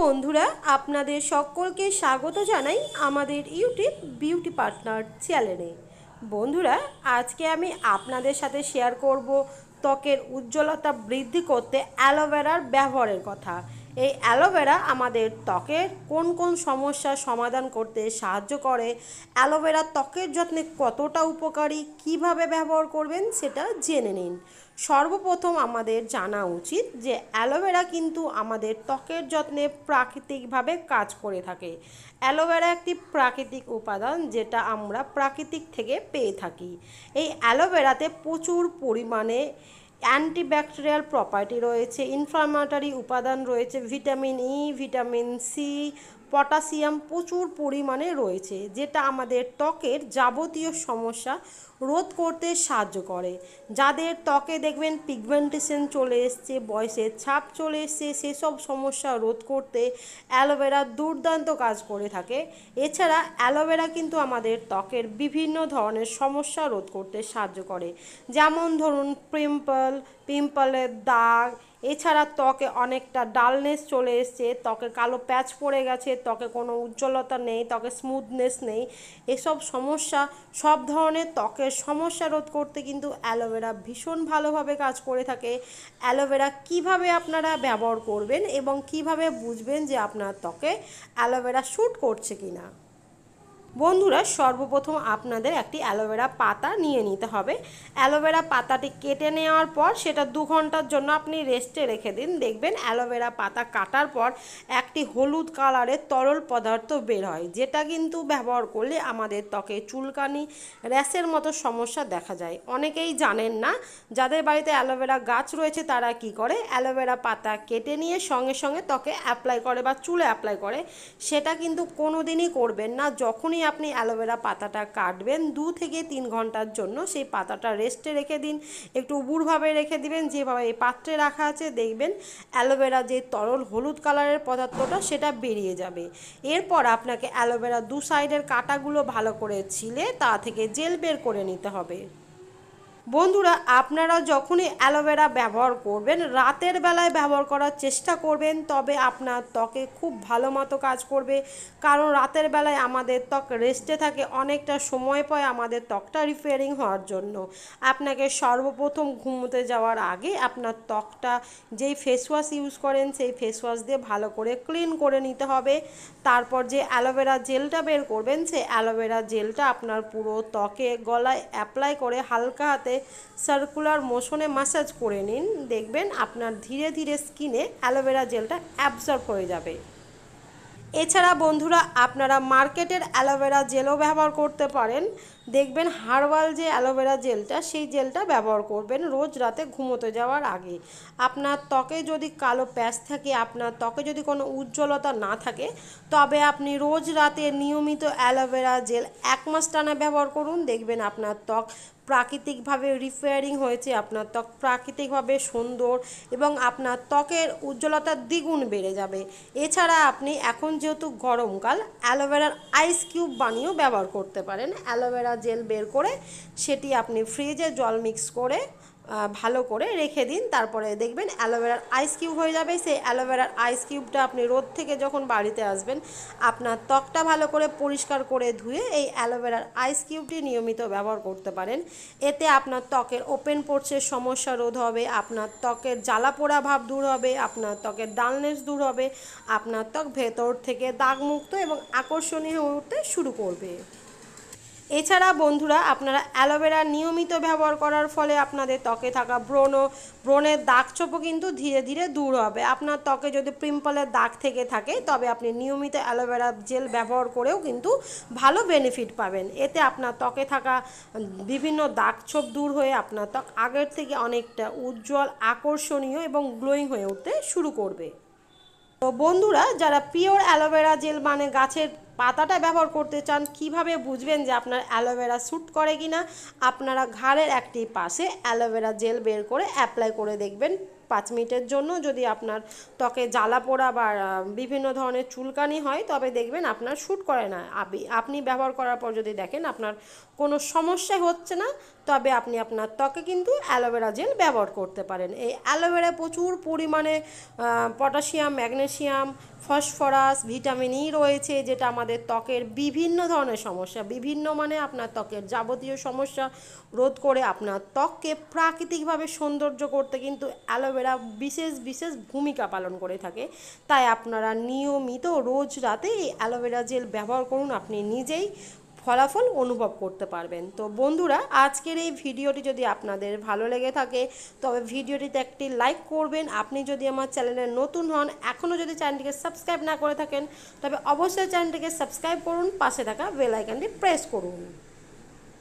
বন্ধুরা, আপনাদের সকলকে স্বাগত জানাই আমাদের ইউটিউব বিউটি পার্টনার চ্যানেলে। বন্ধুরা, আজকে আমি আপনাদের সাথে শেয়ার করব ত্বকের উজ্জ্বলতা বৃদ্ধি করতে অ্যালোভেরার ব্যবহারের কথা। এই অ্যালোভেরা আমাদের ত্বকের কোন কোন সমস্যার সমাধান করতে সাহায্য করে? অ্যালোভেরা ত্বকের যত্নে কতটা উপকারী? কীভাবে ব্যবহার করবেন? সেটা জেনে নিন। সর্বপ্রথম আমাদের জানা উচিত যে অ্যালোভেরা কিন্তু আমাদের ত্বকের যত্নে প্রাকৃতিকভাবে কাজ করে থাকে। অ্যালোভেরা একটি প্রাকৃতিক উপাদান যেটা আমরা প্রাকৃতিক থেকে পেয়ে থাকি। এই অ্যালোভেরাতে প্রচুর পরিমাণে অ্যান্টিব্যাকটেরিয়াল প্রপার্টি রয়েছে ইনফ্লামেটরি উপাদান রয়েছে vitamin E vitamin C potassium প্রচুর পরিমাণে রয়েছে, যেটা আমাদের ত্বকের যাবতীয় সমস্যা রোধ করতে সাহায্য করে। যাদের ত্বকে দেখবেন পিগমেন্টেশন চলে এসছে, বয়সের ছাপ চলে এসছে, সেসব সমস্যা রোধ করতে অ্যালোভেরা দুর্দান্ত কাজ করে থাকে। এছাড়া অ্যালোভেরা কিন্তু আমাদের ত্বকের বিভিন্ন ধরনের সমস্যা রোধ করতে সাহায্য করে। যেমন ধরুন, পিম্পল, পিম্পলের দাগ এছাড়া ত্বকে অনেকটা ডালনেস চলে এসছে, ত্বকে কালো প্যাচ পড়ে গেছে, ত্বকে কোনো উজ্জ্বলতা নেই, ত্বকে স্মুথনেস নেই। এসব সমস্যা, সব ধরনের ত্বকের সমস্যা রোধ করতে কিন্তু অ্যালোভেরা ভীষণ ভালোভাবে কাজ করে থাকে। অ্যালোভেরা কীভাবে আপনারা ব্যবহার করবেন এবং কীভাবে বুঝবেন যে আপনার ত্বকে অ্যালোভেরা শ্যুট করছে কি না বন্ধুরা, সর্বপ্রথম আপনাদের একটি অ্যালোভেরা পাতা নিয়ে নিতে হবে। অ্যালোভেরা পাতাটি কেটে নেওয়ার পর সেটা দু ঘণ্টার জন্য আপনি রেস্টে রেখে দিন। দেখবেন অ্যালোভেরা পাতা কাটার পর একটি হলুদ কালারের তরল পদার্থ বের হয়, যেটা কিন্তু ব্যবহার করলে আমাদের ত্বকে চুলকানি, র্যাশের মতো সমস্যা দেখা যায়। অনেকেই জানেন না, যাদের বাড়িতে অ্যালোভেরা গাছ রয়েছে তারা কি করে? অ্যালোভেরা পাতা কেটে নিয়ে সঙ্গে সঙ্গে ত্বকে অ্যাপ্লাই করে বা চুলে অ্যাপ্লাই করে। সেটা কিন্তু কোনো দিনই করবেন না। যখনই আপনি অ্যালোভেরা পাতাটা কাটবেন দু থেকে তিন ঘণ্টার জন্য। সেই পাতাটা রেস্টে রেখে দিন। একটু উবুরভাবে রেখে দিবেন। যেভাবে এই পাত্রে রাখা আছে, দেখবেন অ্যালোভেরা যে তরল হলুদ কালারের পদার্থটা, সেটা বেরিয়ে যাবে। এরপর আপনাকে অ্যালোভেরা দু সাইডের কাটাগুলো ভালো করে ছিলে, তা থেকে জেল বের করে নিতে হবে। বন্ধুরা, আপনারা যখনই অ্যালোভেরা ব্যবহার করবেন, রাতের বেলায় ব্যবহার করার চেষ্টা করবেন, তবে আপনার ত্বকে খুব ভালো মতো কাজ করবে। কারণ রাতের বেলায় আমাদের ত্বক রেস্টে থাকে, অনেকটা সময় পায় আমাদের ত্বকটা রিপেয়ারিং হওয়ার জন্য। আপনাকে সর্বপ্রথম ঘুমোতে যাওয়ার আগে আপনার ত্বকটা যেই ফেস ওয়াশ ইউজ করেন, সেই ফেস ওয়াশ দিয়ে ভালো করে ক্লিন করে নিতে হবে। তারপর যে অ্যালোভেরা জেলটা বের করবেন, সেই অ্যালোভেরা জেলটা আপনার পুরো ত্বকে, গলায় অ্যাপ্লাই করে হালকা হাতে সার্কুলার মোশনে মাসাজ করে নিন। দেখবেন আপনার ধীরে ধীরে স্কিনে অ্যালোভেরা জেলটা অ্যাবজর্ব হয়ে যাবে। এছাড়া বন্ধুরা, আপনারা মার্কেটের অ্যালোভেরা জেলও ব্যবহার করতে পারেন। দেখবেন হার্বাল যে অ্যালোভেরা জেলটা, সেই জেলটা ব্যবহার করবেন রোজ রাতে ঘুমোতে যাওয়ার আগে। আপনার ত্বকে যদি কালো প্যাচ থাকে, আপনার ত্বকে যদি কোনো উজ্জ্বলতা না থাকে, তবে আপনি রোজ রাতে নিয়মিত অ্যালোভেরা জেল এক মাস টানা ব্যবহার করুন। দেখবেন আপনার ত্বক প্রাকৃতিকভাবে রিপেয়ারিং হয়েছে, আপনার ত্বক প্রাকৃতিকভাবে সুন্দর এবং আপনার ত্বকের উজ্জ্বলতা দ্বিগুণ বেড়ে যাবে। এছাড়া আপনি এখন যেহেতু গরমকাল, অ্যালোভেরার আইস কিউব বানিয়েও ব্যবহার করতে পারেন। অ্যালোভেরা জেল বের করে সেটি আপনি ফ্রিজে জল মিক্স করে ভালো করে রেখে দিন। তারপরে দেখবেন অ্যালোভেরার আইস কিউব হয়ে যাবে। সেই অ্যালোভেরার আইস কিউবটা আপনি রোদ থেকে যখন বাড়িতে আসবেন, আপনার ত্বকটা ভালো করে পরিষ্কার করে ধুয়ে এই অ্যালোভেরার আইস কিউবটি নিয়মিত ব্যবহার করতে পারেন। এতে আপনার ত্বকের ওপেন পোর্সের সমস্যা রোধ হবে, আপনার ত্বকের জ্বালা পোড়া ভাব দূর হবে, আপনার ত্বকের ডালনেস দূর হবে, আপনার ত্বক ভেতর থেকে দাগমুক্ত এবং আকর্ষণীয় হয়ে উঠতে শুরু করবে। এছাড়া বন্ধুরা, আপনারা অ্যালোভেরা নিয়মিত ব্যবহার করার ফলে আপনাদের ত্বকে থাকা ব্রণ, ব্রণের দাগ ছোপও কিন্তু ধীরে ধীরে দূর হবে। আপনার ত্বকে যদি পিম্পলের দাগ থেকে থাকে, তবে আপনি নিয়মিত অ্যালোভেরা জেল ব্যবহার করেও কিন্তু ভালো বেনিফিট পাবেন। এতে আপনার ত্বকে থাকা বিভিন্ন দাগ ছোপ দূর হয়ে আপনার ত্বক আগের থেকে অনেকটা উজ্জ্বল, আকর্ষণীয় এবং গ্লোয়িং হয়ে উঠতে শুরু করবে। তো বন্ধুরা, যারা পিওর অ্যালোভেরা জেল মানে গাছের পাতাটা ব্যবহার করতে চান, কীভাবে বুঝবেন যে আপনার অ্যালোভেরা শ্যুট করে কি না আপনারা ঘাড়ের একটি পাশে অ্যালোভেরা জেল বের করে অ্যাপ্লাই করে দেখবেন। পাঁচ মিনিটের জন্য যদি আপনার ত্বকে জ্বালা পোড়া বা বিভিন্ন ধরনের চুলকানি হয়, তবে দেখবেন আপনার শ্যুট করে না। আপনি আপনি ব্যবহার করার পর যদি দেখেন আপনার কোনো সমস্যা হচ্ছে না তবে আপনি আপনার ত্বকে কিন্তু অ্যালোভেরা জেল ব্যবহার করতে পারেন। এই অ্যালোভেরায় প্রচুর পরিমাণে potassium magnesium phosphorus, vitamin E রয়েছে, যেটা আমাদের ত্বকের বিভিন্ন ধরনের সমস্যা, বিভিন্ন মানে আপনার ত্বকের যাবতীয় সমস্যা রোধ করে আপনার ত্বককে প্রাকৃতিকভাবে সৌন্দর্য করতে কিন্তু অ্যালোভেরা বিশেষ বিশেষ ভূমিকা পালন করে থাকে। তাই আপনারা নিয়মিত রোজ রাতে এই অ্যালোভেরা জেল ব্যবহার করুন। আপনি নিজেই ফলাফল অনুভব করতে পারবেন। তো বন্ধুরা, আজকের এই ভিডিওটি যদি আপনাদের ভালো লেগে থাকে, তবে ভিডিওটিতে একটি লাইক করবেন। আপনি যদি আমার চ্যানেলে নতুন হন, এখনও যদি চ্যানেলটিকে সাবস্ক্রাইব না করে থাকেন, তবে অবশ্যই চ্যানেলটিকে সাবস্ক্রাইব করুন, পাশে থাকা বেল আইকনটি প্রেস করুন।